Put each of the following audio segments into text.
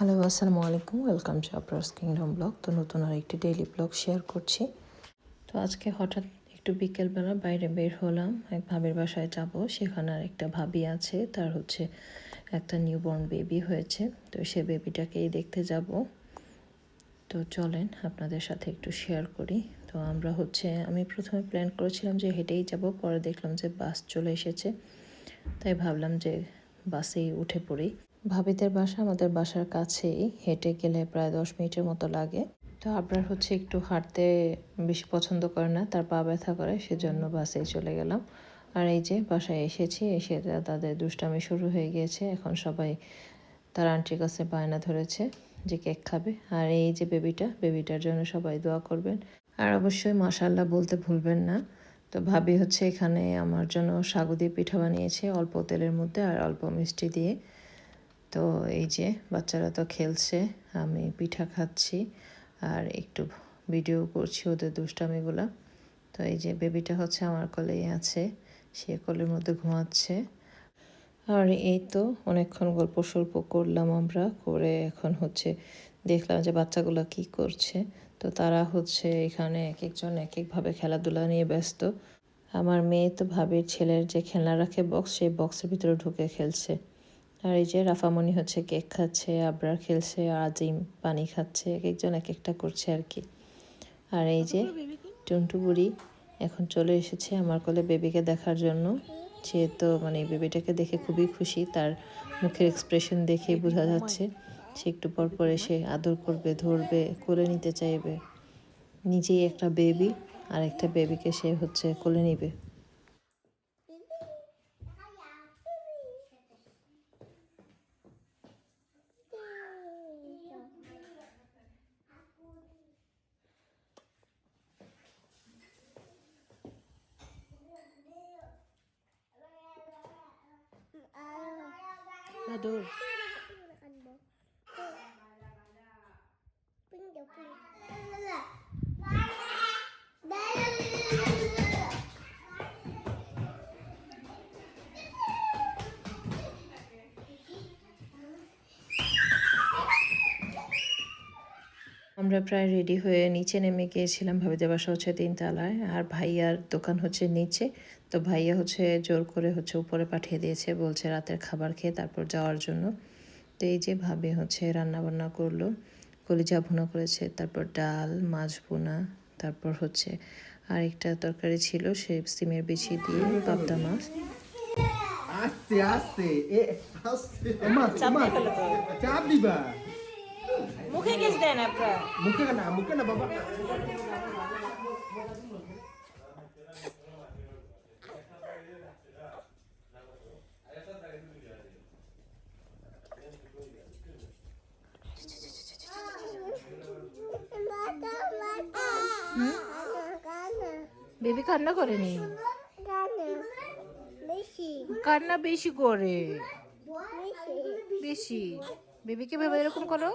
Hello আসসালামু আলাইকুম। Welcome to আপ্রাস কিংডম ব্লগ তো নতুন আর একটি ডেইলি ব্লগ শেয়ার করছি। তো আজকে হঠাৎ একটু বিকেলবেলা বাইরে বের হলাম। এক ভাবির বাসায় যাব। সেখানে আর একটা ভাবি আছে। তার হচ্ছে একটা নিউবর্ন বেবি হয়েছে। তো সে বেবিটাকেই দেখতে যাব। তো চলেন, আপনাদের সাথে একটু শেয়ার করি। তো আমরা হচ্ছে, আমি প্রথমে প্ল্যান করেছিলাম যে হেঁটেই যাব। পরে দেখলাম যে বাস চলে এসেছে। তাই ভাবলাম যে বাসেই উঠে পড়ি। ভাবিদের বাসা আমাদের বাসার কাছেই। হেঁটে গেলে প্রায় দশ মিনিটের মতো লাগে। তো আপনার হচ্ছে একটু হাঁটতে বেশি পছন্দ করে না, তার পা ব্যথা করে, সেজন্য বাসেই চলে গেলাম। আর এই যে বাসায় এসেছি, এসে তাদের দুষ্টামি শুরু হয়ে গিয়েছে। এখন সবাই তার আন্টির কাছে বায়না ধরেছে যে কেক খাবে। আর এই যে বেবিটা, বেবিটার জন্য সবাই দোয়া করবেন। আর অবশ্যই মাশাল্লাহ বলতে ভুলবেন না। তো ভাবি হচ্ছে এখানে আমার জন্য সাগু দিয়ে পিঠা বানিয়েছে, অল্প তেলের মধ্যে আর অল্প মিষ্টি দিয়ে। তো এই যে বাচ্চারা তো খেলছে, আমি পিঠা খাচ্ছি আর একটু ভিডিও করছি ওদের দুষ্টামিগুলো। তো এই যে বেবিটা হচ্ছে আমার কোলেই আছে, সে কোলের মধ্যে ঘুমাচ্ছে। আর এই তো অনেকক্ষণ গল্প সল্প করলাম আমরা, করে এখন হচ্ছে দেখলাম যে বাচ্চাগুলো কি করছে। তো তারা হচ্ছে এখানে এক একজন এক একভাবে খেলাধুলা নিয়ে ব্যস্ত। আমার মেয়ে তো ভাবির ছেলের যে খেলনা রাখে বক্স সেই বক্সের ভিতরে ঢুকে খেলছে। আর এই যে রাফামণি হচ্ছে কেক খাচ্ছে আবরার খেলছে আজিম পানি খাচ্ছে এক একজন এক একটা করছে আর কি। আর এই যে টুনটু বুড়ি এখন চলে এসেছে আমার কোলে বেবিকে দেখার জন্য। সে তো মানে বেবিটাকে দেখে খুবই খুশি তার মুখের এক্সপ্রেশন দেখে বোঝা যাচ্ছে। সে একটু পর পর এসে আদর করবে ধরবে কোলে নিতে চাইবে। নিজেই একটা বেবি আর একটা বেবিকে সে হচ্ছে কোলে নিবে। আদর আমরা প্রায় রেডি হয়ে নিচে নেমে গিয়েছিলাম ভাবিদের বাসা হচ্ছে তিনতলায়। আর ভাইয়ার দোকান হচ্ছে নিচে। তো ভাইয়া হচ্ছে জোর করে হচ্ছে উপরে পাঠিয়ে দিয়েছে বলছে রাতের খাবার খেয়ে তারপর যাওয়ার জন্য। তো এই যে ভাবি হচ্ছে রান্না বান্না করল কলিজা ভুনা করেছে তারপর ডাল মাছ ভুনা তারপর হচ্ছে আরেকটা তরকারি ছিল সে সিমের বিচি দিয়ে পাবদা মাছ। আস্তে আস্তে চাপ দিবা। মুখে গেছ দেন আপনার মুখে না মুখে না বাবা। বেবি কান্না করেনি কান্না বেশি করে। বেশি। বেবিকে ভেবে এরকম করো।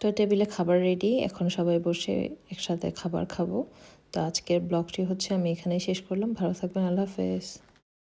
তো টেবিলে খাবার রেডি এখন সবাই বসে একসাথে খাবার খাব। তো আজকের ব্লগটি হচ্ছে আমি এখানেই শেষ করলাম। ভালো থাকবেন, আল্লাহ হাফেজ।